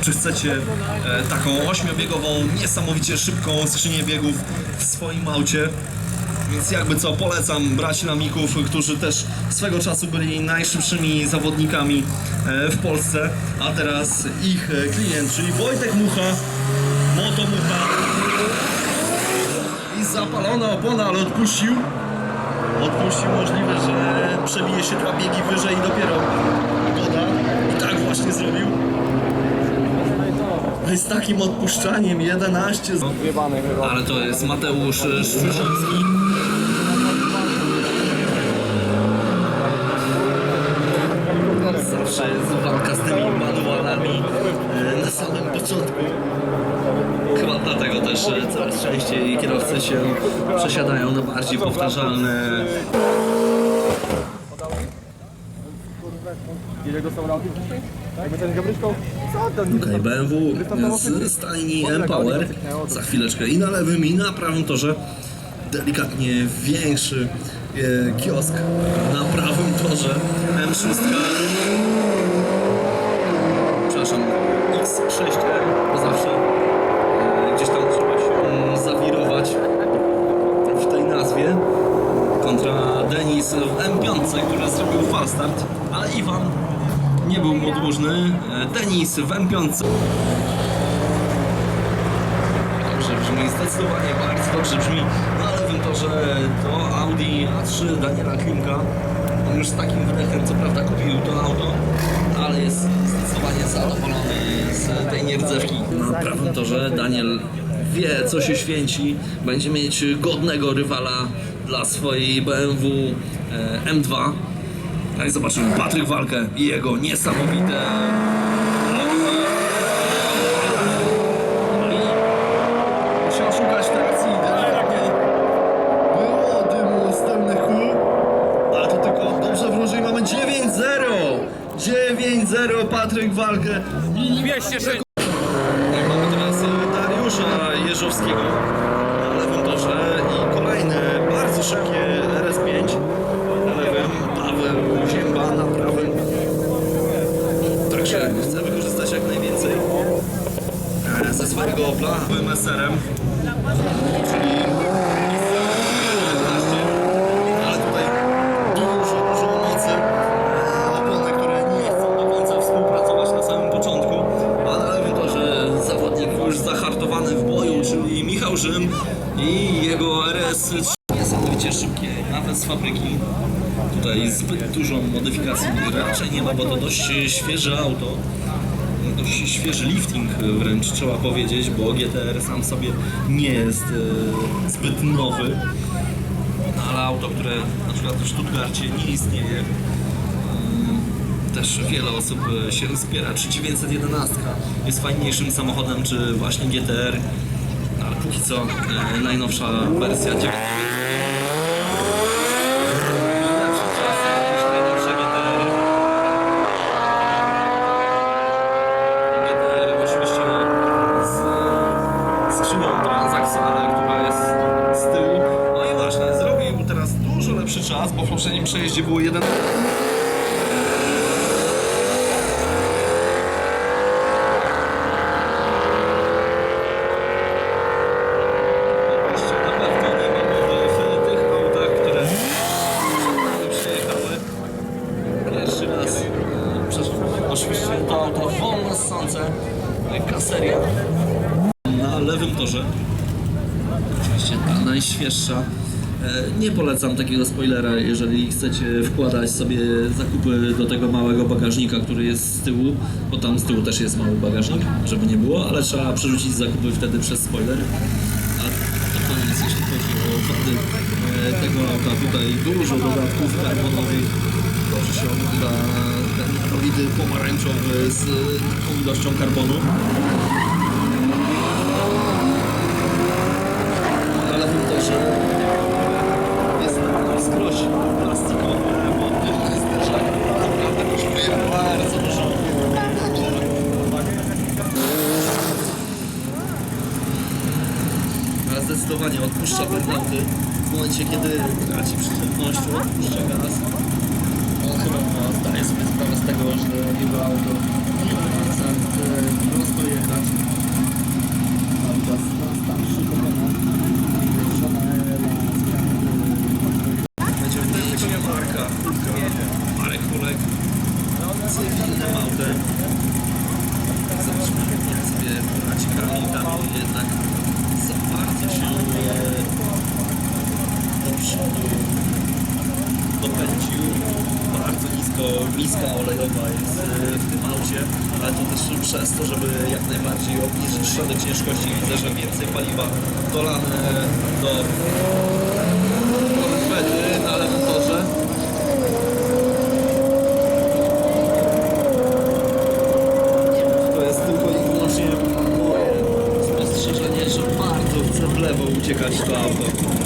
czy chcecie e, taką ośmiobiegową, niesamowicie szybką skrzynię biegów w swoim aucie. Więc jakby co, polecam brać namików, którzy też swego czasu byli najszybszymi zawodnikami e, w Polsce, a teraz ich e, klient, czyli Wojtek Mucha, Moto Mucha. I zapalona opona, ale odpuścił. Odpuścił możliwe, że przebije się dwa biegi wyżej i dopiero doda. I tak właśnie zrobił. No i z takim odpuszczaniem 11. Ale to jest Mateusz Szczyszewski. Zawsze jest walka z tymi manualami e, na samym początku. Chyba dlatego też e, coraz częściej kierowcy się przesiadają na bardziej powtarzalne Ile dostał rauki wcześniej? Jakby ten Gabryszką? Co? Okej, BMW z stajni M-Power za chwileczkę i na lewym i na prawym torze delikatnie większy e, kiosk na prawym torze M6 przepraszam X6R bo zawsze e, gdzieś tam trzeba się mm, zawirować w tej nazwie kontra Denis w M5, który zrobił falstart, ale Iwan nie był podłużny. E, Denis w M5. Dobrze brzmi, zdecydowanie bardzo dobrze brzmi. Na lewym torze to Audi A3 Daniela Klimka. On już z takim wydechem, co prawda kupił to auto, ale jest zdecydowanie zadowolony z tej nierdzewki. Na prawym torze Daniel wie, co się święci. Będzie mieć godnego rywala dla swojej BMW e, M2. I zobaczymy Patryk Walkę i jego niesamowite Musiał szukać trakcji delikatnie. Było dymu z tylnych kół. Ale to tylko dobrze wróży mamy 9-0. 9-0 Patryk Walkę. I 206. mamy teraz e, Dariusza Jeżowskiego na lewym torze i kolejne bardzo szybkie RS5 na lewym, Paweł Zięba na prawym. Także chcę wykorzystać jak najwięcej e, ze swojego Opla SR-em, czyli 11, ale tutaj dużo, dużo mocy, opony, które nie chcą do końca współpracować na samym początku, a na lewym torze zawodnik już zahartowany w boju, czyli Michał Rzym i jego RS niesamowicie szybkie, nawet z fabryki. Tutaj zbyt dużo modyfikacji raczej nie ma, bo to dość świeże auto. Świeży lifting wręcz trzeba powiedzieć, bo GTR sam sobie nie jest e, zbyt nowy. No, ale auto, które na przykład w Stuttgarcie nie istnieje, e, też wiele osób e, się spiera, czy 911 jest fajniejszym samochodem, czy właśnie GTR, ale póki co najnowsza wersja 9. Lepszy czas niż najnowsze GTR. GTR oczywiście z skrzynią transakcjonalną, która jest z tyłu. No i właśnie, zrobił teraz dużo lepszy czas, bo w poprzednim przejeździe było jeden. Najświeższa. E, Nie polecam takiego spoilera, jeżeli chcecie wkładać sobie zakupy do tego małego bagażnika, który jest z tyłu, bo tam z tyłu też jest mały bagażnik, żeby nie było, ale trzeba przerzucić zakupy wtedy przez spoiler. A to koniec, jeśli chodzi o wady e, tego auta. Tutaj dużo dodatków karbonowych. Ogląda ten bolid pomarańczowy z taką ilością karbonu. Na lewym torze jest zdecydowanie odpuszcza burnouty w momencie, kiedy traci przytomnością, odpuszcza gaz. On chyba zdaje sobie sprawę z tego, że jego auto nie prosto jechać. Cały czas tam szykowana. Będziemy e, mieć Marka, Marek Olek, cywilnym autem. Zobaczmy, jak sobie poradzi Karol, tam jednak bardzo się do przodu dopędził. Bardzo nisko, miska olejowa jest e, w tym aucie, ale to też przez to, żeby jak najbardziej obniżyć środek ciężkości. Widzę, że więcej paliwa dolane do Todesstrafe.